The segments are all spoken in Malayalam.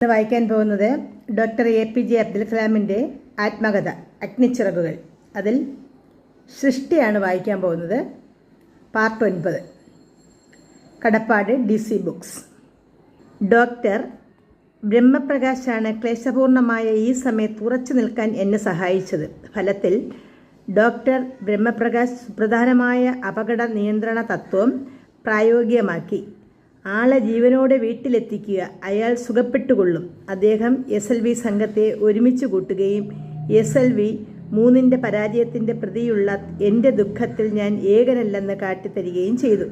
ഇന്ന് വായിക്കാൻ പോകുന്നത് doctor A P J Abdul കലാമിന്റെ ആത്മകഥ അഗ്നിച്ചിറകുകൾ. അതിൽ സൃഷ്ടിയാണ് വായിക്കാൻ പോകുന്നത് പാർട്ട് ഒൻപത്. കടപ്പാട് ഡി സി ബുക്സ്. ഡോക്ടർ ബ്രഹ്മപ്രകാശാണ് ക്ലേശപൂർണമായ ഈ സമയത്ത് ഉറച്ചു നിൽക്കാൻ എന്നെ സഹായിച്ചത്. ഫലത്തിൽ ഡോക്ടർ ബ്രഹ്മപ്രകാശ് സുപ്രധാനമായ അപകട നിയന്ത്രണ തത്വം പ്രായോഗികമാക്കി. ആളെ ജീവനോടെ വീട്ടിലെത്തിക്കുക. അയാൾ സുഖപ്പെട്ടുകൊള്ളും. അദ്ദേഹം എസ് എൽ വി സംഘത്തെ ഒരുമിച്ച് കൂട്ടുകയും എസ് എൽ വി മൂന്നിന്റെ പരാജയത്തിന്റെ പ്രതിയുള്ള എന്റെ ദുഃഖത്തിൽ ഞാൻ ഏകനല്ലെന്ന് കാട്ടിത്തരികയും ചെയ്തു.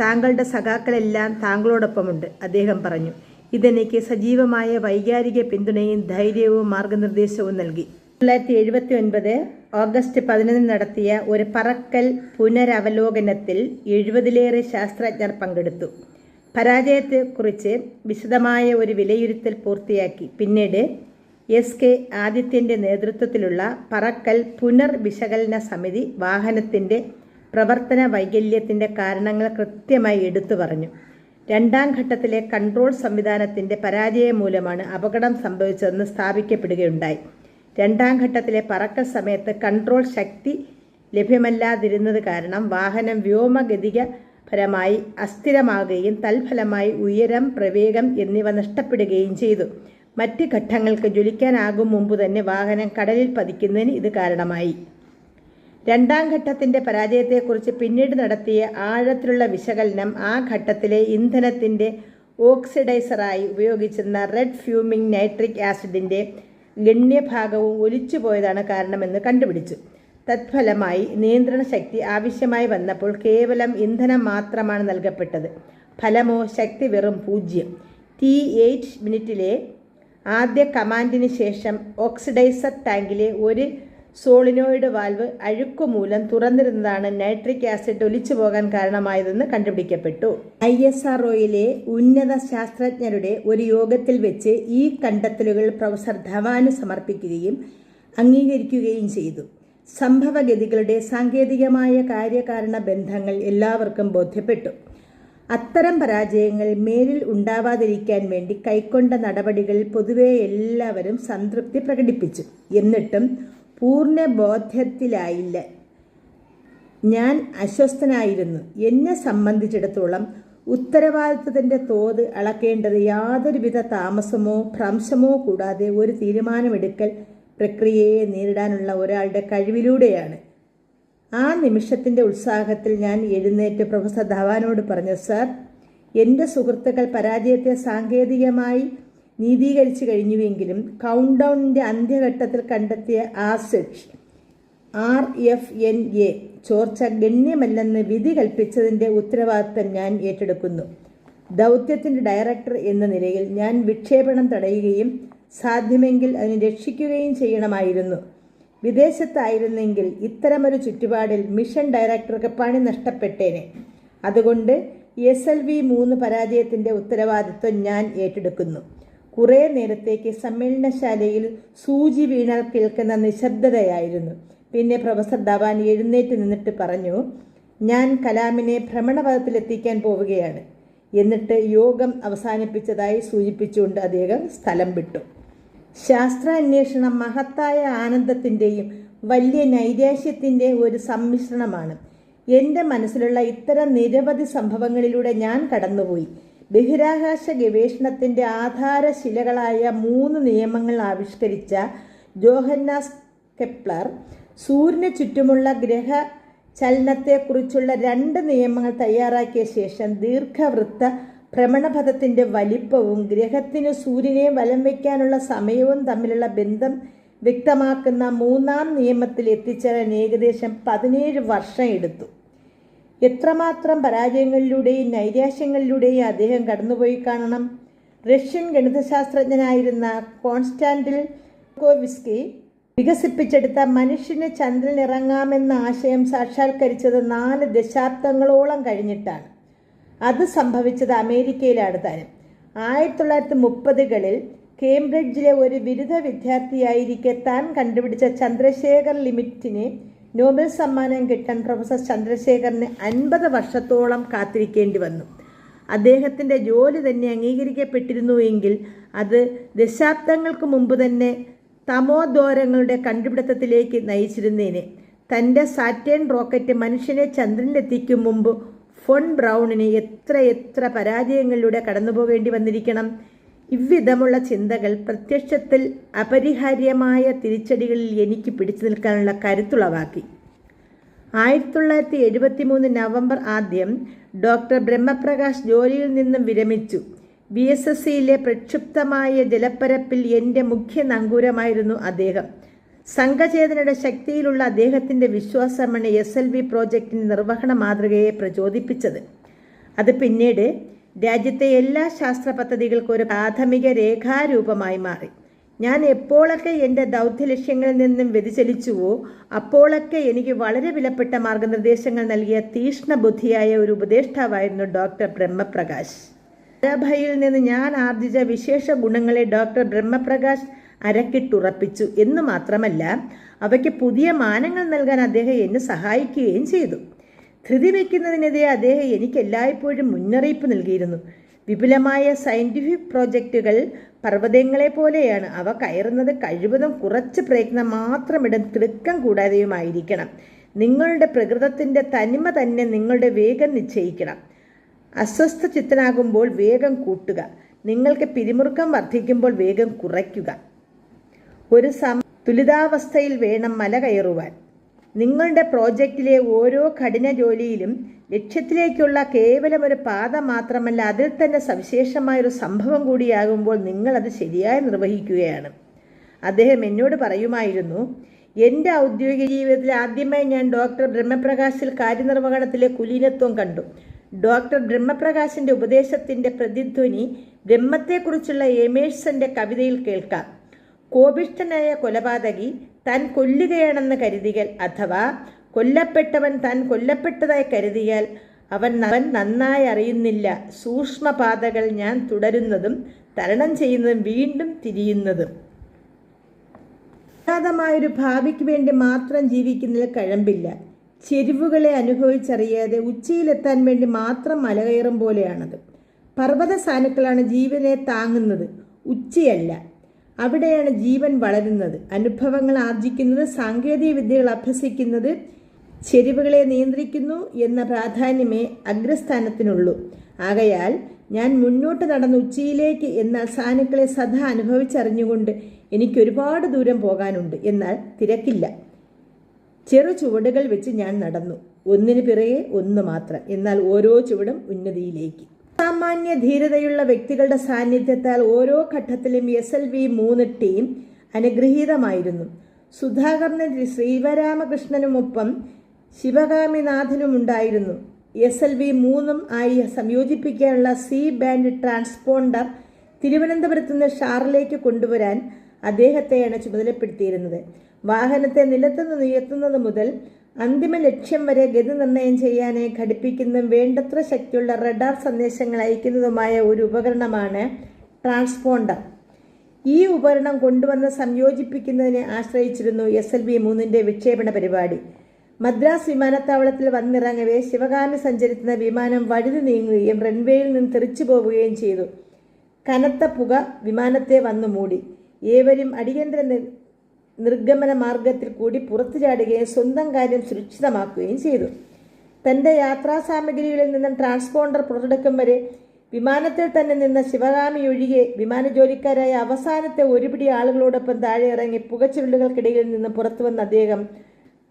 താങ്കളുടെ സഖാക്കളെല്ലാം താങ്കളോടൊപ്പമുണ്ട് അദ്ദേഹം പറഞ്ഞു. ഇതെനിക്ക് സജീവമായ വൈകാരിക പിന്തുണയും ധൈര്യവും മാർഗനിർദ്ദേശവും നൽകി. തൊള്ളായിരത്തി എഴുപത്തി ഒൻപത് ഓഗസ്റ്റ് പതിനൊന്നിന് നടത്തിയ ഒരു പറക്കൽ പുനരവലോകനത്തിൽ എഴുപതിലേറെ ശാസ്ത്രജ്ഞർ പങ്കെടുത്തു. പരാജയത്തെക്കുറിച്ച് വിശദമായ ഒരു വിലയിരുത്തൽ പൂർത്തിയാക്കി. പിന്നീട് എസ് കെ ആദിത്യന്റെ നേതൃത്വത്തിലുള്ള പറക്കൽ പുനർവിശകലന സമിതി വാഹനത്തിന്റെ പ്രവർത്തന വൈകല്യത്തിന്റെ കാരണങ്ങൾ കൃത്യമായി എടുത്തു പറഞ്ഞു. രണ്ടാം ഘട്ടത്തിലെ കൺട്രോൾ സംവിധാനത്തിന്റെ പരാജയം മൂലമാണ് അപകടം സംഭവിച്ചതെന്ന് സ്ഥാപിക്കപ്പെടുകയുണ്ടായി. രണ്ടാം ഘട്ടത്തിലെ പറക്കൽ സമയത്ത് കൺട്രോൾ ശക്തി ലഭ്യമല്ലാതിരുന്നത് കാരണം വാഹനം വ്യോമഗതികപരമായി അസ്ഥിരമാകുകയും തൽഫലമായി ഉയരം പ്രവേഗം എന്നിവ നഷ്ടപ്പെടുകയും ചെയ്തു. മറ്റ് ഘട്ടങ്ങൾക്ക് ജ്വലിക്കാനാകും മുമ്പ് തന്നെ വാഹനം കടലിൽ പതിക്കുന്നതിന് ഇത് കാരണമായി. രണ്ടാം ഘട്ടത്തിന്റെ പരാജയത്തെക്കുറിച്ച് പിന്നീട് നടത്തിയ ആഴത്തിലുള്ള വിശകലനം ആ ഘട്ടത്തിലെ ഇന്ധനത്തിന്റെ ഓക്സിഡൈസറായി ഉപയോഗിച്ചിരുന്ന റെഡ് ഫ്യൂമിംഗ് നൈട്രിക് ആസിഡിന്റെ ഗണ്യഭാഗവും ഒലിച്ചുപോയതാണ് കാരണമെന്ന് കണ്ടുപിടിച്ചു. തത്ഫലമായി നിയന്ത്രണ ശക്തി ആവശ്യമായി വന്നപ്പോൾ കേവലം ഇന്ധനം മാത്രമാണ് നൽകപ്പെട്ടത്. ഫലമോ ശക്തി വെറും പൂജ്യം. ടി എയ്റ്റ് മിനിറ്റിലെ ആദ്യ കമാൻഡിന് ശേഷം ഓക്സിഡൈസർ ടാങ്കിലെ ഒരു സോളിനോയിഡ് വാൽവ് അഴുക്കുമൂലം തുറന്നിരുന്നതാണ് നൈട്രിക് ആസിഡ് ഒലിച്ചു പോകാൻ കാരണമായതെന്ന് കണ്ടുപിടിക്കപ്പെട്ടു. ഐ എസ് ആർ ഉന്നത ശാസ്ത്രജ്ഞരുടെ ഒരു യോഗത്തിൽ വെച്ച് ഈ കണ്ടെത്തലുകൾ പ്രൊഫസർ ധവാന് സമർപ്പിക്കുകയും അംഗീകരിക്കുകയും ചെയ്തു. സംഭവഗതികളുടെ സാങ്കേതികമായ കാര്യകാരണ ബന്ധങ്ങൾ എല്ലാവർക്കും ബോധ്യപ്പെട്ടു. അത്തരം പരാജയങ്ങൾ മേലിൽ ഉണ്ടാവാതിരിക്കാൻ വേണ്ടി കൈക്കൊണ്ട നടപടികൾ പൊതുവെ എല്ലാവരും സംതൃപ്തി പ്രകടിപ്പിച്ചു. എന്നിട്ടും പൂർണ ബോധ്യത്തിലായില്ല. ഞാൻ അസ്വസ്ഥനായിരുന്നു. എന്നെ സംബന്ധിച്ചിടത്തോളം ഉത്തരവാദിത്വത്തിന്റെ തോത് അളക്കേണ്ടത് യാതൊരുവിധ താമസമോ ഭ്രംശമോ കൂടാതെ ഒരു തീരുമാനമെടുക്കൽ പ്രക്രിയയെ നേരിടാനുള്ള ഒരാളുടെ കഴിവിലൂടെയാണ്. ആ നിമിഷത്തിന്റെ ഉത്സാഹത്തിൽ ഞാൻ എഴുന്നേറ്റ് പ്രൊഫസർ ധവാനോട് പറഞ്ഞു സർ എന്റെ സുഹൃത്തുക്കൾ പരാജയത്തെ സാങ്കേതികമായി നീതീകരിച്ചു കഴിഞ്ഞുവെങ്കിലും കൗണ്ട് ഡൗണിന്റെ അന്ത്യഘട്ടത്തിൽ കണ്ടെത്തിയ acid R F N A ചോർച്ച ഗണ്യമല്ലെന്ന് വിധി കൽപ്പിച്ചതിന്റെ ഉത്തരവാദിത്തം ഞാൻ ഏറ്റെടുക്കുന്നു. ദൗത്യത്തിന്റെ ഡയറക്ടർ എന്ന നിലയിൽ ഞാൻ വിക്ഷേപണം തടയുകയും സാധ്യമെങ്കിൽ അതിനെ രക്ഷിക്കുകയും ചെയ്യണമായിരുന്നു. വിദേശത്തായിരുന്നെങ്കിൽ ഇത്തരമൊരു ചുറ്റുപാടിൽ മിഷൻ ഡയറക്ടർക്ക് പണി നഷ്ടപ്പെട്ടേനെ. അതുകൊണ്ട് എസ് എൽ വി മൂന്ന് പരാജയത്തിന്റെ ഉത്തരവാദിത്വം ഞാൻ ഏറ്റെടുക്കുന്നു. കുറേ നേരത്തേക്ക് സമ്മേളനശാലയിൽ സൂചി വീണാൽ കേൾക്കുന്ന നിശബ്ദതയായിരുന്നു. പിന്നെ പ്രൊഫസർ ധവാൻ എഴുന്നേറ്റ് നിന്നിട്ട് പറഞ്ഞു ഞാൻ കലാമിനെ ഭ്രമണപഥത്തിലെത്തിക്കാൻ പോവുകയാണ്. എന്നിട്ട് യോഗം അവസാനിപ്പിച്ചതായി സൂചിപ്പിച്ചുകൊണ്ട് അദ്ദേഹം സ്ഥലം വിട്ടു. ശാസ്ത്രാന്വേഷണം മഹത്തായ ആനന്ദത്തിന്റെയും വലിയ നൈരാശ്യത്തിന്റെ ഒരു സമ്മിശ്രണമാണ്. എന്റെ മനസ്സിലുള്ള ഇത്തരം നിരവധി സംഭവങ്ങളിലൂടെ ഞാൻ കടന്നുപോയി. ബഹിരാകാശ ഗവേഷണത്തിന്റെ ആധാരശിലകളായ മൂന്ന് നിയമങ്ങൾ ആവിഷ്കരിച്ച ജോഹന്നാസ് കെപ്ലർ സൂര്യന് ചുറ്റുമുള്ള ഗ്രഹ ചലനത്തെക്കുറിച്ചുള്ള രണ്ട് നിയമങ്ങൾ തയ്യാറാക്കിയ ശേഷം ദീർഘവൃത്ത ഭ്രമണപഥത്തിന്റെ വലിപ്പവും ഗ്രഹത്തിന് സൂര്യനെ വലം വയ്ക്കാനുള്ള സമയവും തമ്മിലുള്ള ബന്ധം വ്യക്തമാക്കുന്ന മൂന്നാം നിയമത്തിൽ എത്തിച്ചേരാൻ ഏകദേശം പതിനേഴ് വർഷം എടുത്തു. എത്രമാത്രം പരാജയങ്ങളിലൂടെയും നൈരാശ്യങ്ങളിലൂടെയും അദ്ദേഹം കടന്നുപോയി കാണണം. റഷ്യൻ ഗണിതശാസ്ത്രജ്ഞനായിരുന്ന കോൺസ്റ്റാൻഡിൽ കോവിസ്കി വികസിപ്പിച്ചെടുത്ത മനുഷ്യന് ചന്ദ്രൻ ഇറങ്ങാമെന്ന ആശയം സാക്ഷാത്കരിച്ചത് നാല് ദശാബ്ദങ്ങളോളം കഴിഞ്ഞിട്ടാണ്. അത് സംഭവിച്ചത് അമേരിക്കയിലാണ് താനും. ആയിരത്തി തൊള്ളായിരത്തി മുപ്പതുകളിൽ കേംബ്രിഡ്ജിലെ ഒരു ബിരുദ വിദ്യാർത്ഥിയായിരിക്കെ താൻ കണ്ടുപിടിച്ച ചന്ദ്രശേഖർ ലിമിറ്റിനെ നോബൽ സമ്മാനം കിട്ടാൻ പ്രൊഫസർ ചന്ദ്രശേഖറിന് അൻപത് വർഷത്തോളം കാത്തിരിക്കേണ്ടി വന്നു. അദ്ദേഹത്തിന്റെ ജോലി തന്നെ അംഗീകരിക്കപ്പെട്ടിരുന്നുവെങ്കിൽ അത് ദശാബ്ദങ്ങൾക്ക് മുമ്പ് തന്നെ തമോദ്വാരങ്ങളുടെ കണ്ടുപിടുത്തത്തിലേക്ക് നയിച്ചിരുന്നേനെ. തന്റെ സാറ്റേൺ റോക്കറ്റ് മനുഷ്യനെ ചന്ദ്രനിലെത്തിക്കും മുമ്പ് ഫോൺ ബ്രൗണിന് എത്ര എത്ര പരാജയങ്ങളിലൂടെ കടന്നുപോകേണ്ടി വന്നിരിക്കണം. ഇவ்விധമുള്ള ചിന്തകൾ പ്രത്യക്ഷത്തിൽ അപരിഹാര്യമായ തിരിച്ചടികളിൽ എനിക്ക് പിടിച്ചു നിൽക്കാനുള്ള കരുത്തുളവാക്കി. ആയിരത്തി തൊള്ളായിരത്തി എഴുപത്തി മൂന്ന് നവംബർ ആദ്യം ഡോക്ടർ ബ്രഹ്മപ്രകാശ് ജോലിയിൽ നിന്നും വിരമിച്ചു. ബി എസ് എസ് സിയിലെ പ്രക്ഷുബ്ധമായ ജലപ്പരപ്പിൽ എന്റെ മുഖ്യ നങ്കൂരമായിരുന്നു അദ്ദേഹം. സംഘചേതനയുടെ ശക്തിയിലുള്ള അദ്ദേഹത്തിന്റെ വിശ്വാസമാണ് എസ് എൽ വി പ്രോജക്റ്റിന്റെ നിർവഹണ മാതൃകയെ പ്രചോദിപ്പിച്ചത്. അത് പിന്നീട് രാജ്യത്തെ എല്ലാ ശാസ്ത്ര പദ്ധതികൾക്കും ഒരു പ്രാഥമിക രേഖാരൂപമായി മാറി. ഞാൻ എപ്പോഴൊക്കെ എന്റെ ദൗത്യ ലക്ഷ്യങ്ങളിൽ നിന്നും വ്യതിചലിച്ചുവോ അപ്പോഴൊക്കെ എനിക്ക് വളരെ വിലപ്പെട്ട മാർഗനിർദ്ദേശങ്ങൾ നൽകിയ തീഷ്ണ ബുദ്ധിയായ ഒരു ഉപദേഷ്ടാവായിരുന്നു ഡോക്ടർ ബ്രഹ്മപ്രകാശ്. പരാഭയിൽ നിന്ന് ഞാൻ ആർജിച്ച വിശേഷ ഗുണങ്ങളെ ഡോക്ടർ ബ്രഹ്മപ്രകാശ് അരക്കിട്ടുറപ്പിച്ചു എന്ന് മാത്രമല്ല അവയ്ക്ക് പുതിയ മാനങ്ങൾ നൽകാൻ അദ്ദേഹം എന്നെ സഹായിക്കുകയും ചെയ്തു. ധൃതി വയ്ക്കുന്നതിനെതിരെ അദ്ദേഹം എനിക്ക് എല്ലായ്പ്പോഴും മുന്നറിയിപ്പ് നൽകിയിരുന്നു. വിപുലമായ സയന്റിഫിക് പ്രോജക്റ്റുകൾ പർവതങ്ങളെ പോലെയാണ് അവ കയറുന്നത് കഴിവതും കുറച്ച് പ്രയത്നം മാത്രമിടം തിടുക്കം കൂടാതെയുമായിരിക്കണം. നിങ്ങളുടെ പ്രകൃതത്തിന്റെ തനിമ തന്നെ നിങ്ങളുടെ വേഗം നിശ്ചയിക്കണം. അസ്വസ്ഥ ചിത്തനാകുമ്പോൾ വേഗം കൂട്ടുക. നിങ്ങൾക്ക് പിരിമുറുക്കം വർദ്ധിക്കുമ്പോൾ വേഗം കുറയ്ക്കുക. ഒരു സം തുലിതാവസ്ഥയിൽ വേണം മല കയറുവാൻ. നിങ്ങളുടെ പ്രോജക്റ്റിലെ ഓരോ കഠിന ജോലിയിലും ലക്ഷ്യത്തിലേക്കുള്ള കേവലം ഒരു പാത മാത്രമല്ല അതിൽ തന്നെ സവിശേഷമായൊരു സംഭവം കൂടിയാകുമ്പോൾ നിങ്ങളത് ശരിയായി നിർവഹിക്കുകയാണ്. അദ്ദേഹം എന്നോട് പറയുമായിരുന്നു എന്റെ ഔദ്യോഗിക ജീവിതത്തിൽ ആദ്യമായി ഞാൻ ഡോക്ടർ ബ്രഹ്മപ്രകാശിൽ കാര്യനിർവഹണത്തിലെ കുലീനത്വം കണ്ടു. ഡോക്ടർ ബ്രഹ്മപ്രകാശിന്റെ ഉപദേശത്തിന്റെ പ്രതിധ്വനി ബ്രഹ്മത്തെക്കുറിച്ചുള്ള എമേഴ്സന്റെ കവിതയിൽ കേൾക്കാം. കോപിഷ്ഠനായ കൊലപാതകി താൻ കൊല്ലുകയാണെന്ന് കരുതിയാൽ അഥവാ കൊല്ലപ്പെട്ടവൻ താൻ കൊല്ലപ്പെട്ടതായി കരുതിയാൽ അവൻ അവൻ നന്നായി അറിയുന്നില്ല. സൂക്ഷ്മപാതകൾ ഞാൻ തുടരുന്നതും തരണം ചെയ്യുന്നതും വീണ്ടും തിരിയുന്നതും. അഗാധമായൊരു ഭാവിക്ക് വേണ്ടി മാത്രം ജീവിക്കുന്നതിൽ കഴമ്പില്ല. ചെരിവുകളെ അനുഭവിച്ചറിയാതെ ഉച്ചയിലെത്താൻ വേണ്ടി മാത്രം മലകയറും പോലെയാണത്. പർവത സാനുക്കളാണ് ജീവനെ താങ്ങുന്നത്. ഉച്ചയല്ല. അവിടെയാണ് ജീവൻ വളരുന്നത്. അനുഭവങ്ങൾ ആർജിക്കുന്നത് സാങ്കേതിക വിദ്യകൾ അഭ്യസിക്കുന്നത് ചെരിവുകളെ നിയന്ത്രിക്കുന്നു എന്ന പ്രാധാന്യമേ അഗ്രസ്ഥാനത്തിനുള്ളൂ. ആകയാൽ ഞാൻ മുന്നോട്ട് നടന്ന ഉച്ചയിലേക്ക് എന്ന സാനുക്കളെ സദാ അനുഭവിച്ചറിഞ്ഞുകൊണ്ട് എനിക്കൊരുപാട് ദൂരം പോകാനുണ്ട്. എന്നാൽ തിരക്കില്ല. ചെറു ചുവടുകൾ വെച്ച് ഞാൻ നടന്നു. ഒന്നിന് പിറകെ ഒന്ന് മാത്രം. എന്നാൽ ഓരോ ചുവടും ഉന്നതിയിലേക്ക്. സാമാന്യ ധീരതയുള്ള വ്യക്തികളുടെ സാന്നിധ്യത്താൽ ഓരോ ഘട്ടത്തിലും എസ് എൽ വി മൂന്ന് ടീം അനുഗ്രഹീതമായിരുന്നു. സുധാകരനും ശ്രീവരാമകൃഷ്ണനുമൊപ്പം ശിവകാമിനാഥനും ഉണ്ടായിരുന്നു എസ് എൽ വി മൂന്നും ആയി സംയോജിപ്പിക്കാനുള്ള സി ബാൻഡ് ട്രാൻസ്പോണ്ടർ തിരുവനന്തപുരത്ത് നിന്ന് ഷാറിലേക്ക് കൊണ്ടുവരാൻ അദ്ദേഹത്തെയാണ് ചുമതലപ്പെടുത്തിയിരുന്നത്. വാഹനത്തെ നിലത്തുനിന്ന് ഉയർത്തുന്നത് മുതൽ അന്തിമ ലക്ഷ്യം വരെ ഗതി നിർണയം ചെയ്യാനെ ഘടിപ്പിക്കുന്നതും വേണ്ടത്ര ശക്തിയുള്ള റഡാർ സന്ദേശങ്ങൾ അയക്കുന്നതുമായ ഒരു ഉപകരണമാണ് ട്രാൻസ്പോണ്ടർ. ഈ ഉപകരണം കൊണ്ടുവന്ന് സംയോജിപ്പിക്കുന്നതിനെ ആശ്രയിച്ചിരുന്നു എസ് എൽ വി മൂന്നിന്റെ വിക്ഷേപണ പരിപാടി. മദ്രാസ് വിമാനത്താവളത്തിൽ വന്നിറങ്ങവേ ശിവകാമി സഞ്ചരിക്കുന്ന വിമാനം വഴുതി നീങ്ങുകയും റൺവേയിൽ നിന്ന് തെറിച്ചു പോവുകയും ചെയ്തു. കനത്ത പുക വിമാനത്തെ വന്നു മൂടി. ഏവരും അടിയന്തര നിർഗമന മാർഗത്തിൽ കൂടി പുറത്തു ചാടുകയും സ്വന്തം കാര്യം സുരക്ഷിതമാക്കുകയും ചെയ്തു. തന്റെ യാത്രാ സാമഗ്രികളിൽ നിന്നും ട്രാൻസ്പോണ്ടർ പുറത്തെടുക്കും വരെ വിമാനത്തിൽ തന്നെ നിന്ന ശിവകാമി ഒഴികെ വിമാന ജോലിക്കാരായ അവസാനത്തെ ഒരുപിടി ആളുകളോടൊപ്പം താഴെ ഇറങ്ങി പുകച്ചുരുളുകൾക്കിടയിൽ നിന്ന് പുറത്തു വന്ന അദ്ദേഹം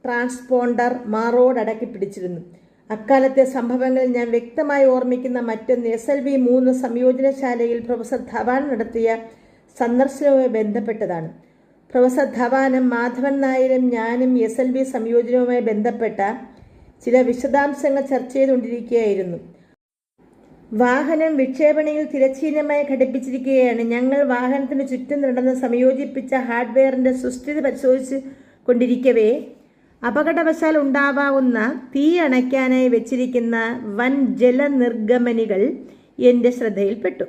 ട്രാൻസ്പോണ്ടർ മാറോടടക്കി പിടിച്ചിരുന്നു. അക്കാലത്തെ സംഭവങ്ങളിൽ ഞാൻ വ്യക്തമായി ഓർമ്മിക്കുന്ന മറ്റൊന്ന് എസ് എൽ വി മൂന്ന് സംയോജനശാലയിൽ പ്രൊഫസർ ധവാൻ നടത്തിയ സന്ദർശനവുമായി ബന്ധപ്പെട്ടതാണ്. പ്രൊഫസർ ധവാനും മാധവൻ നായരും ഞാനും എസ് എൽ ബി സംയോജനവുമായി ബന്ധപ്പെട്ട ചില വിശദാംശങ്ങൾ ചർച്ച ചെയ്തുകൊണ്ടിരിക്കുകയായിരുന്നു. വാഹനം വിക്ഷേപണയിൽ തിരച്ചീനമായി ഘടിപ്പിച്ചിരിക്കുകയാണ്. ഞങ്ങൾ വാഹനത്തിന് ചുറ്റും നടന്ന് സംയോജിപ്പിച്ച ഹാർഡ്വെയറിന്റെ സുസ്ഥിതി പരിശോധിച്ച് കൊണ്ടിരിക്കവേ അപകടവശാൽ ഉണ്ടാവാവുന്ന തീ അണയ്ക്കാനായി വെച്ചിരിക്കുന്ന വൻ ജലനിർഗമനികൾ എന്റെ ശ്രദ്ധയിൽപ്പെട്ടു.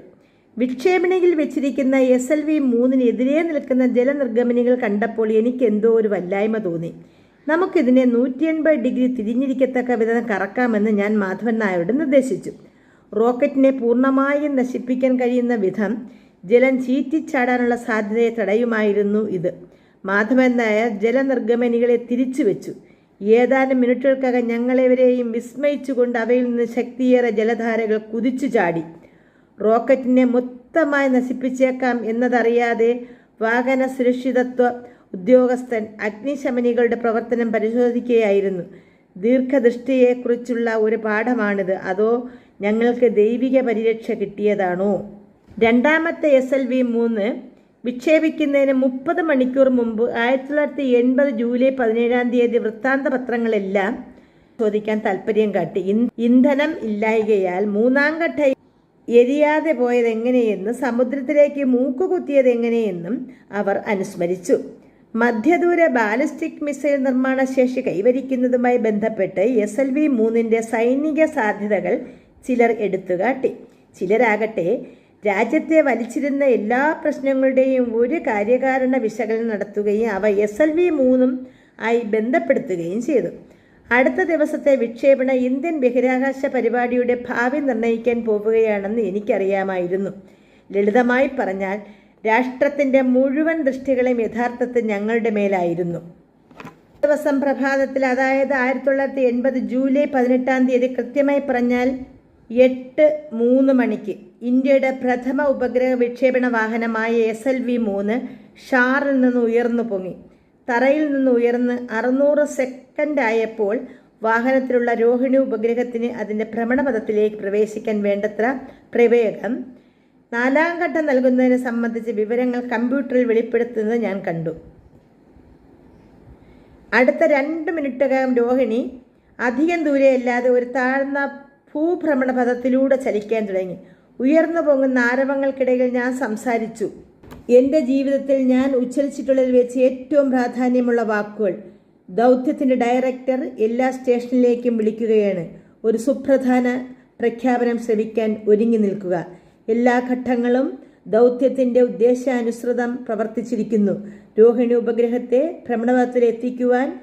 വിക്ഷേപണിയിൽ വെച്ചിരിക്കുന്ന എസ് എൽ വി മൂന്നിനെതിരെ നിൽക്കുന്ന ജലനിർഗമനികൾ കണ്ടപ്പോൾ എനിക്ക് എന്തോ ഒരു വല്ലായ്മ തോന്നി. നമുക്കിതിനെ നൂറ്റി എൺപത് ഡിഗ്രി തിരിഞ്ഞിരിക്കത്തക്ക വിധം കറക്കാമെന്ന് ഞാൻ മാധവൻ നായരോട് നിർദ്ദേശിച്ചു. റോക്കറ്റിനെ പൂർണമായും നശിപ്പിക്കാൻ കഴിയുന്ന വിധം ജലം ചീറ്റിച്ചാടാനുള്ള സാധ്യതയെ തടയുമായിരുന്നു ഇത്. മാധവൻ നായർ ജലനിർഗമനികളെ തിരിച്ചു വെച്ചു. ഏതാനും മിനിറ്റുകൾക്കകം ഞങ്ങളെവരെയും വിസ്മയിച്ചുകൊണ്ട് അവയിൽ നിന്ന് ശക്തിയേറെ ജലധാരകൾ കുതിച്ചു ചാടി. റോക്കറ്റിനെ മൊത്തമായി നശിപ്പിച്ചേക്കാം എന്നതറിയാതെ വാഹന സുരക്ഷിതത്വ ഉദ്യോഗസ്ഥൻ അഗ്നിശമനികളുടെ പ്രവർത്തനം പരിശോധിക്കുകയായിരുന്നു. ദീർഘദൃഷ്ടിയെക്കുറിച്ചുള്ള ഒരു പാഠമാണിത്. അതോ ഞങ്ങൾക്ക് ദൈവിക പരിരക്ഷ കിട്ടിയതാണോ? രണ്ടാമത്തെ എസ് എൽ വി മൂന്ന് വിക്ഷേപിക്കുന്നതിന് മുപ്പത് മണിക്കൂർ മുമ്പ് ആയിരത്തി തൊള്ളായിരത്തി എൺപത് ജൂലൈ പതിനേഴാം തീയതി വൃത്താന്ത പത്രങ്ങളെല്ലാം ചോദിക്കാൻ താല്പര്യം കാട്ടി. ഇന്ധനം ഇല്ലായകയാൽ മൂന്നാം ഘട്ട എരിയാതെ പോയത് എങ്ങനെയെന്നും സമുദ്രത്തിലേക്ക് മൂക്കുകുത്തിയത് എങ്ങനെയെന്നും അവർ അനുസ്മരിച്ചു. മധ്യദൂര ബാലിസ്റ്റിക് മിസൈൽ നിർമ്മാണ ശേഷി കൈവരിക്കുന്നതുമായി ബന്ധപ്പെട്ട് എസ് എൽ വി മൂന്നിന്റെ സൈനിക സാധ്യതകൾ ചിലർ എടുത്തുകാട്ടി. ചിലരാകട്ടെ രാജ്യത്തെ വലിച്ചിരുന്ന എല്ലാ പ്രശ്നങ്ങളുടെയും ഒരു കാര്യകാരണ വിശകലനം നടത്തുകയും അവ എസ് എൽ വി മൂന്നും ആയി ബന്ധപ്പെടുത്തുകയും ചെയ്തു. അടുത്ത ദിവസത്തെ വിക്ഷേപണ ഇന്ത്യൻ ബഹിരാകാശ പരിപാടിയുടെ ഭാവി നിർണയിക്കാൻ പോവുകയാണെന്ന് എനിക്കറിയാമായിരുന്നു. ലളിതമായി പറഞ്ഞാൽ രാഷ്ട്രത്തിന്റെ മുഴുവൻ ദൃഷ്ടികളും യഥാർത്ഥത്തിൽ ഞങ്ങളുടെ മേലായിരുന്നു. ദിവസം പ്രഭാതത്തിൽ അതായത് ആയിരത്തി തൊള്ളായിരത്തി എൺപത് ജൂലൈ പതിനെട്ടാം തീയതി കൃത്യമായി പറഞ്ഞാൽ എട്ട് മൂന്ന് മണിക്ക് ഇന്ത്യയുടെ പ്രഥമ ഉപഗ്രഹ വിക്ഷേപണ വാഹനമായ എസ് എൽ വി മൂന്ന് ഷാറിൽ നിന്ന് ഉയർന്നു പൊങ്ങി. തറയിൽ നിന്ന് ഉയർന്ന് അറുന്നൂറ് സെക്കൻഡായപ്പോൾ വാഹനത്തിലുള്ള രോഹിണി ഉപഗ്രഹത്തിന് അതിന്റെ ഭ്രമണപഥത്തിലേക്ക് പ്രവേശിക്കാൻ വേണ്ടത്ര പ്രവേഗം. നാലാം ഘട്ടം നൽകുന്നതിനെ സംബന്ധിച്ച് വിവരങ്ങൾ കമ്പ്യൂട്ടറിൽ വെളിപ്പെടുത്തുന്നത് ഞാൻ കണ്ടു. അടുത്ത രണ്ട് മിനിറ്റകം രോഹിണി അധികം ദൂരെയല്ലാതെ ഒരു താഴ്ന്ന ഭൂഭ്രമണപഥത്തിലൂടെ ചലിക്കാൻ തുടങ്ങി. ഉയർന്നു പൊങ്ങുന്ന ആരവങ്ങൾക്കിടയിൽ ഞാൻ സംസാരിച്ചു. എന്റെ ജീവിതത്തിൽ ഞാൻ ഉച്ചരിച്ചിട്ടുള്ളതിൽ വെച്ച് ഏറ്റവും പ്രാധാന്യമുള്ള വാക്കുകൾ. ദൗത്യത്തിന്റെ ഡയറക്ടർ എല്ലാ സ്റ്റേഷനിലേക്കും വിളിക്കുകയാണ്. ഒരു സുപ്രധാന പ്രഖ്യാപനം ശ്രമിക്കാൻ ഒരുങ്ങി നിൽക്കുക. എല്ലാ ഘട്ടങ്ങളും ദൗത്യത്തിന്റെ ഉദ്ദേശാനുസൃതം പ്രവർത്തിച്ചിരിക്കുന്നു. രോഹിണി ഉപഗ്രഹത്തെ ഭ്രമണപഥത്തിൽ എത്തിക്കുവാൻ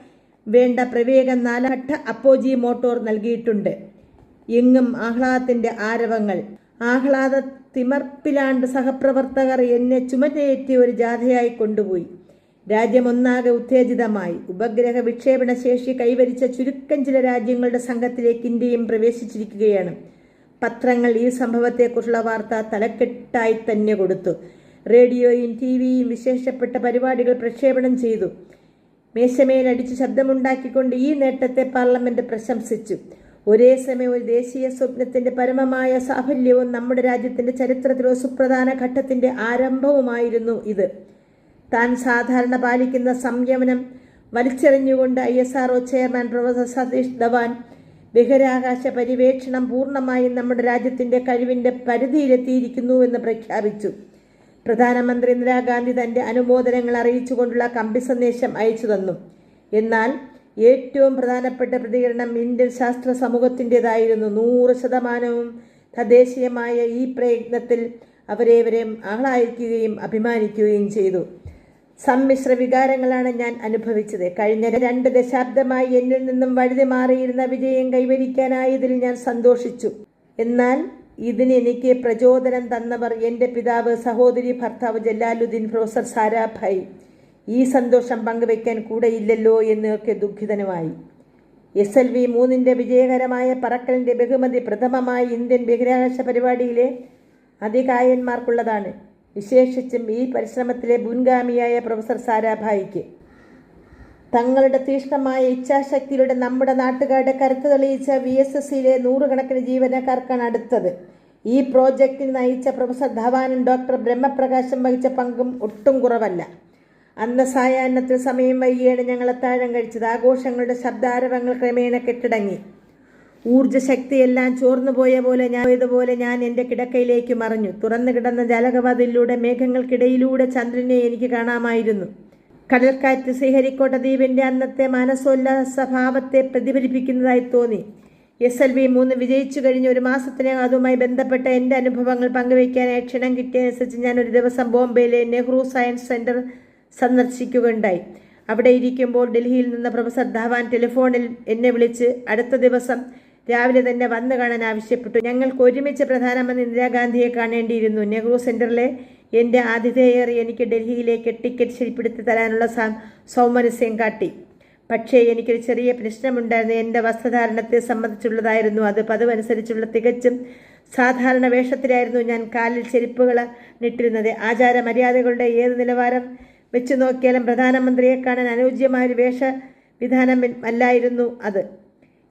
വേണ്ട പ്രവേഗം നാലഘട്ട അപ്പോജി മോട്ടോർ നൽകിയിട്ടുണ്ട്. എങ്ങും ആഹ്ലാദത്തിന്റെ ആരവങ്ങൾ. ആഹ്ലാദ തിമർപ്പിലാണ്ട് സഹപ്രവർത്തകർ എന്നെ ചുമതയേറ്റി ഒരു ജാഥയായി കൊണ്ടുപോയി. രാജ്യമൊന്നാകെ ഉത്തേജിതമായി. ഉപഗ്രഹ വിക്ഷേപണ ശേഷി കൈവരിച്ച ചുരുക്കം ചില രാജ്യങ്ങളുടെ സംഘത്തിലേക്ക് ഇന്ത്യയും പ്രവേശിച്ചിരിക്കുകയാണ്. പത്രങ്ങൾ ഈ സംഭവത്തെക്കുറിച്ചുള്ള വാർത്ത തലക്കെട്ടായി തന്നെ കൊടുത്തു. റേഡിയോയും ടി വിയും വിശേഷപ്പെട്ട പരിപാടികൾ പ്രക്ഷേപണം ചെയ്തു. മേശമേലടിച്ച് ശബ്ദമുണ്ടാക്കിക്കൊണ്ട് ഈ നേട്ടത്തെ പാർലമെന്റ് പ്രശംസിച്ചു. ഒരേ സമയം ഒരു ദേശീയ സ്വപ്നത്തിന്റെ പരമമായ സാഫല്യവും നമ്മുടെ രാജ്യത്തിന്റെ ചരിത്രത്തിലെ സുപ്രധാന ഘട്ടത്തിന്റെ ആരംഭവുമായിരുന്നു ഇത്. താൻ സാധാരണ പാലിക്കുന്ന സംയമനം വലിച്ചെറിഞ്ഞുകൊണ്ട് I S R chairman professor Satish Dhawan ബഹിരാകാശ പര്യവേക്ഷണം പൂർണമായും നമ്മുടെ രാജ്യത്തിന്റെ കഴിവിന്റെ പരിധിയിലെത്തിയിരിക്കുന്നു എന്ന് പ്രഖ്യാപിച്ചു. പ്രധാനമന്ത്രി ഇന്ദിരാഗാന്ധി തന്റെ അനുമോദനങ്ങൾ അറിയിച്ചുകൊണ്ടുള്ള കമ്പി സന്ദേശം അയച്ചു തന്നു എന്നാൽ ഏറ്റവും പ്രധാനപ്പെട്ട പ്രതികരണം ഇന്ത്യൻ ശാസ്ത്ര സമൂഹത്തിന്റെതായിരുന്നു. നൂറ് ശതമാനവും തദ്ദേശീയമായ ഈ പ്രയത്നത്തിൽ അവരേവരെയും ആഹ്ലാദിക്കുകയും അഭിമാനിക്കുകയും ചെയ്തു. സമ്മിശ്ര വികാരങ്ങളാണ് ഞാൻ അനുഭവിച്ചത്. കഴിഞ്ഞ രണ്ട് ദശാബ്ദമായി എന്നിൽ നിന്നും വഴുതി മാറിയിരുന്ന വിജയം കൈവരിക്കാനായതിൽ ഞാൻ സന്തോഷിച്ചു. എന്നാൽ ഇതിന് എനിക്ക് പ്രചോദനം തന്നവർ എന്റെ പിതാവ് സഹോദരി ഭർത്താവ് ജലാലുദ്ദീൻ പ്രൊഫസർ സാരാഭായ്. ഈ സന്തോഷം പങ്കുവെക്കാൻ കൂടെയില്ലല്ലോ എന്നൊക്കെ ദുഃഖിതനുമായി. എസ് എൽ വി മൂന്നിന്റെ വിജയകരമായ പറക്കലിന്റെ ബഹുമതി പ്രഥമമായി ഇന്ത്യൻ ബഹിരാകാശ പരിപാടിയിലെ അതികായന്മാർക്കുള്ളതാണ്. വിശേഷിച്ചും ഈ പരിശ്രമത്തിലെ മുൻഗാമിയായ പ്രൊഫസർ സാരാഭായിക്ക് തങ്ങളുടെ തീഷ്ണമായ ഇച്ഛാശക്തിയിലൂടെ നമ്മുടെ നാട്ടുകാരുടെ കരുത്ത് തെളിയിച്ച വി എസ് എസ് സിയിലെ നൂറുകണക്കിന് ജീവനക്കാർക്കാണ് അടുത്തത്. ഈ പ്രോജക്റ്റിന് നയിച്ച പ്രൊഫസർ ധവാനും ഡോക്ടർ ബ്രഹ്മപ്രകാശം വഹിച്ച പങ്കും ഒട്ടും കുറവല്ല. അന്ന് സായാഹ്നത്തിൽ സമയം വൈകിയാണ് ഞങ്ങൾ അത്താഴം കഴിച്ചത്. ആഘോഷങ്ങളുടെ ശബ്ദാരവങ്ങൾ ക്രമേണ കെട്ടിടങ്ങി. ഊർജശക്തിയെല്ലാം ചോർന്നുപോയ പോലെ ഞാൻ ഇതുപോലെ ഞാൻ എന്റെ കിടക്കയിലേക്ക് മറിഞ്ഞു. തുറന്നു കിടന്ന ജലകവാതിലൂടെ മേഘങ്ങൾക്കിടയിലൂടെ ചന്ദ്രനെ എനിക്ക് കാണാമായിരുന്നു. കടൽക്കാറ്റ് ശ്രീഹരിക്കോട്ട ദ്വീപിന്റെ അന്നത്തെ മനസ്സോല്ലാസഭാവത്തെ പ്രതിഫലിപ്പിക്കുന്നതായി തോന്നി. എസ് എൽ വി മൂന്ന് വിജയിച്ചു കഴിഞ്ഞ ഒരു മാസത്തിനകം അതുമായി ബന്ധപ്പെട്ട എന്റെ അനുഭവങ്ങൾ പങ്കുവയ്ക്കാനായി ക്ഷണം കിട്ടിയതനുസരിച്ച് ഞാൻ ഒരു ദിവസം ബോംബെയിലെ നെഹ്റു സയൻസ് സെന്റർ സന്ദർശിക്കുകയുണ്ടായി. അവിടെ ഇരിക്കുമ്പോൾ ഡൽഹിയിൽ നിന്ന് പ്രൊഫസർ ധവാൻ ടെലിഫോണിൽ എന്നെ വിളിച്ച് അടുത്ത ദിവസം രാവിലെ തന്നെ വന്നു കാണാൻ ആവശ്യപ്പെട്ടു. ഞങ്ങൾക്ക് ഒരുമിച്ച് പ്രധാനമന്ത്രി ഇന്ദിരാഗാന്ധിയെ കാണേണ്ടിയിരുന്നു. നെഹ്റു സെന്ററിലെ എന്റെ ആതിഥേയർ എനിക്ക് ഡൽഹിയിലേക്ക് ടിക്കറ്റ് ശരിപ്പെടുത്തി തരാനുള്ള സൗമനസ്യം കാട്ടി. പക്ഷേ എനിക്കൊരു ചെറിയ പ്രശ്നമുണ്ടായിരുന്നു. എന്റെ വസ്ത്രധാരണത്തെ സംബന്ധിച്ചുള്ളതായിരുന്നു. അത് പതിവനുസരിച്ചുള്ള തികച്ചും സാധാരണ വേഷത്തിലായിരുന്നു ഞാൻ കാലിൽ ചെരുപ്പുകൾ നിട്ടിരുന്നത് ആചാര മര്യാദകളുടെ ഏത് നിലവാരം വെച്ച് നോക്കിയാലും പ്രധാനമന്ത്രിയെ കാണാൻ അനുയോജ്യമായ ഒരു വേഷവിധാനം അല്ലായിരുന്നു അത്.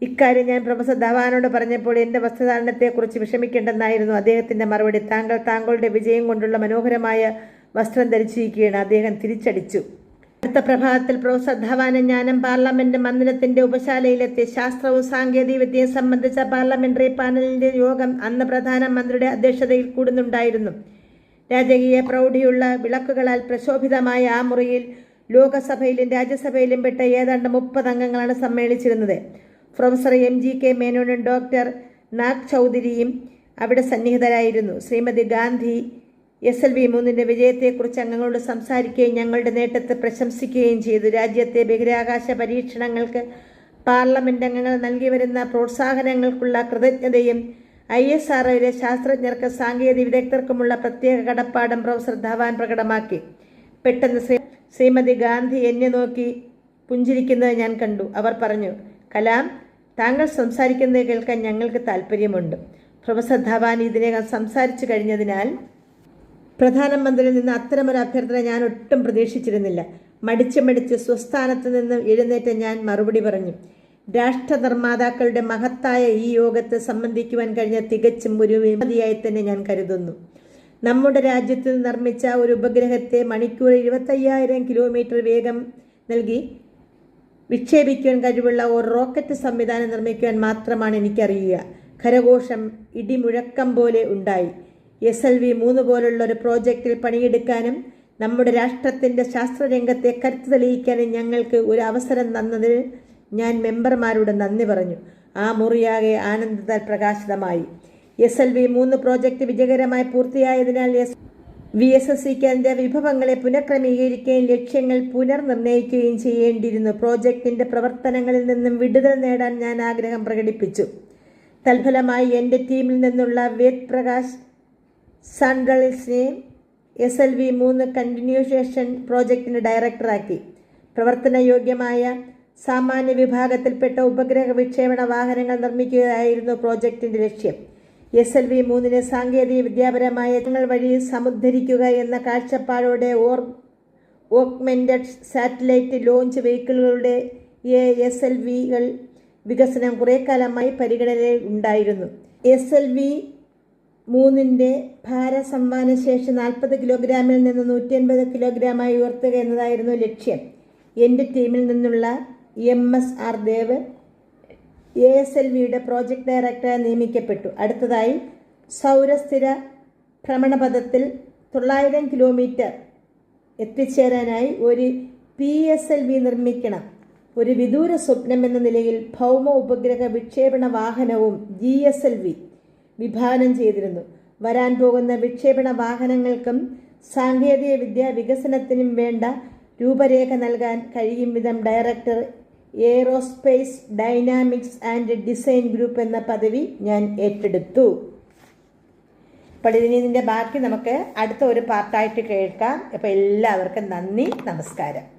ഇക്കാര്യം ഞാൻ പ്രൊഫസർ ധവാനോട് പറഞ്ഞപ്പോൾ എന്റെ വസ്ത്രധാരണത്തെക്കുറിച്ച് വിഷമിക്കേണ്ടെന്നായിരുന്നു അദ്ദേഹത്തിന്റെ മറുപടി. താങ്കൾ താങ്കളുടെ വിജയം കൊണ്ടുള്ള മനോഹരമായ വസ്ത്രം ധരിച്ചിരിക്കുകയാണ്. അദ്ദേഹം തിരിച്ചടിച്ചു. അടുത്ത പ്രഭാതത്തിൽ പ്രൊഫസർ ധവാനെ ഞാനും പാർലമെന്റ് മന്ദിരത്തിന്റെ ഉപശാലയിലെത്തി ശാസ്ത്രവും സാങ്കേതിക വിദ്യയും സംബന്ധിച്ച പാർലമെന്ററി പാനലിന്റെ യോഗം അന്ന് പ്രധാനമന്ത്രിയുടെ അധ്യക്ഷതയിൽ കൂടുന്നുണ്ടായിരുന്നു. രാജകീയ പ്രൗഢിയുള്ള വിളക്കുകളാൽ പ്രശോഭിതമായ ആ മുറിയിൽ ലോകസഭയിലും രാജ്യസഭയിലും പെട്ട ഏതാണ്ട് മുപ്പത് അംഗങ്ങളാണ് സമ്മേളിച്ചിരുന്നത്. പ്രൊഫസർ എം ജി കെ മേനോനും ഡോക്ടർ നാഗ് ചൗധരിയും അവിടെ സന്നിഹിതരായിരുന്നു. Shrimati Gandhi S L V മൂന്നിന്റെ വിജയത്തെക്കുറിച്ച് അംഗങ്ങളോട് സംസാരിക്കുകയും ഞങ്ങളുടെ നേട്ടത്തെ പ്രശംസിക്കുകയും ചെയ്തു. രാജ്യത്തെ ബഹിരാകാശ പരീക്ഷണങ്ങൾക്ക് പാർലമെന്റ് അംഗങ്ങൾ നൽകി വരുന്ന പ്രോത്സാഹനങ്ങൾക്കുള്ള കൃതജ്ഞതയും ഐ എസ് ആർ ഒയിലെ ശാസ്ത്രജ്ഞർക്ക് സാങ്കേതിക വിദഗ്ധർക്കുമുള്ള പ്രത്യേക കടപ്പാടും പ്രൊഫസർ ധവാൻ പ്രകടമാക്കി. പെട്ടെന്ന് ശ്രീ ശ്രീമതി ഗാന്ധി എന്നെ നോക്കി പുഞ്ചിരിക്കുന്നത് ഞാൻ കണ്ടു. അവർ പറഞ്ഞു കലാം താങ്കൾ സംസാരിക്കുന്നത് കേൾക്കാൻ ഞങ്ങൾക്ക് താല്പര്യമുണ്ട് പ്രൊഫസർ ധവാൻ ഇതിനകം സംസാരിച്ചു കഴിഞ്ഞതിനാൽ പ്രധാനമന്ത്രിയിൽ നിന്ന് അത്തരമൊരു അഭ്യർത്ഥന ഞാൻ ഒട്ടും പ്രതീക്ഷിച്ചിരുന്നില്ല. മടിച്ച് മടിച്ച് സ്വസ്ഥാനത്ത് നിന്ന് എഴുന്നേറ്റ് ഞാൻ മറുപടി പറഞ്ഞു. രാഷ്ട്രനിർമ്മാതാക്കളുടെ മഹത്തായ ഈ യോഗത്തെ സംബന്ധിക്കുവാൻ കഴിഞ്ഞ തികച്ചും ഒരു വിമതിയായി തന്നെ ഞാൻ കരുതുന്നു. നമ്മുടെ രാജ്യത്ത് നിർമ്മിച്ച ഒരു ഉപഗ്രഹത്തെ മണിക്കൂർ ഇരുപത്തയ്യായിരം കിലോമീറ്റർ വേഗം നൽകി വിക്ഷേപിക്കുവാൻ കഴിവുള്ള ഒരു റോക്കറ്റ് സംവിധാനം നിർമ്മിക്കുവാൻ മാത്രമാണ് എനിക്കറിയുക. ഖരഘോഷം ഇടിമുഴക്കം പോലെ ഉണ്ടായി. എസ് എൽ വി മൂന്ന് പോലുള്ള ഒരു പ്രോജക്റ്റിൽ പണിയെടുക്കാനും നമ്മുടെ രാഷ്ട്രത്തിന്റെ ശാസ്ത്രരംഗത്തെ കരുത്ത് തെളിയിക്കാനും ഞങ്ങൾക്ക് ഒരു അവസരം തന്നതിന് ഞാൻ മെമ്പർമാരോട് നന്ദി പറഞ്ഞു. ആ മുറിയാകെ ആനന്ദത്താൽ പ്രകാശിതമായി. എസ് എൽ വി മൂന്ന് പ്രോജക്റ്റ് വിജയകരമായി പൂർത്തിയായതിനാൽ എസ് വി എസ് എസ് സിക്ക് അതിന്റെ വിഭവങ്ങളെ പുനഃക്രമീകരിക്കുകയും ലക്ഷ്യങ്ങൾ പുനർനിർണയിക്കുകയും ചെയ്യേണ്ടിയിരുന്നു. പ്രോജക്റ്റിന്റെ പ്രവർത്തനങ്ങളിൽ നിന്നും വിടുതൽ നേടാൻ ഞാൻ ആഗ്രഹം പ്രകടിപ്പിച്ചു. തൽഫലമായി എന്റെ ടീമിൽ നിന്നുള്ള വേദ് പ്രകാശ് സാൻഡളിസിനെ എസ് എൽ വി മൂന്ന് കണ്ടിന്യൂഷൻ പ്രോജക്റ്റിന് ഡയറക്ടറാക്കി പ്രവർത്തനയോഗ്യമായ സാമാന്യ വിഭാഗത്തിൽപ്പെട്ട ഉപഗ്രഹ വിക്ഷേപണ വാഹനങ്ങൾ നിർമ്മിക്കുകയായിരുന്നു പ്രോജക്റ്റിന്റെ ലക്ഷ്യം. എസ് എൽ വി മൂന്നിനെ സാങ്കേതിക വിദ്യാപരമായ ഞങ്ങൾ വഴി സമുദ്ധരിക്കുക എന്ന കാഴ്ചപ്പാടോടെ ഓർ ഓഗ്മെന്റഡ് സാറ്റലൈറ്റ് ലോഞ്ച് വെഹിക്കിളുകളുടെ എ എസ് എൽ വികൾ വികസനം കുറേക്കാലമായി പരിഗണനയിൽ ഉണ്ടായിരുന്നു. എസ് എൽ വി മൂന്നിന്റെ ഭാരസംവാന ശേഷി നാൽപ്പത് കിലോഗ്രാമിൽ നിന്ന് നൂറ്റി അൻപത് കിലോഗ്രാമായി ഉയർത്തുക എന്നതായിരുന്നു ലക്ഷ്യം. എന്റെ ടീമിൽ നിന്നുള്ള M S R Dev A S L വിയുടെ പ്രോജക്ട് ഡയറക്ടറായി നിയമിക്കപ്പെട്ടു. അടുത്തതായി സൗരസ്ഥിര ഭ്രമണപഥത്തിൽ തൊള്ളായിരം കിലോമീറ്റർ എത്തിച്ചേരാനായി ഒരു പി എസ് എൽ വി നിർമ്മിക്കണം. ഒരു വിദൂര സ്വപ്നം എന്ന നിലയിൽ ഭൗമ ഉപഗ്രഹ വിക്ഷേപണ വാഹനവും ജി എസ് എൽ വി വിഭാവനം ചെയ്തിരുന്നു. വരാൻ പോകുന്ന വിക്ഷേപണ വാഹനങ്ങൾക്കും സാങ്കേതിക വിദ്യ വികസനത്തിനും വേണ്ട രൂപരേഖ നൽകാൻ കഴിയും വിധം director aerospace dynamics and design group എന്ന പദവി ഞാൻ ഏറ്റെടുത്തു. അപ്പോൾ ബാക്കി നമുക്ക് അടുത്ത ഒരു പാർട്ടായിട്ട് കേൾക്കാം. അപ്പോൾ എല്ലാവർക്കും നന്ദി നമസ്കാരം.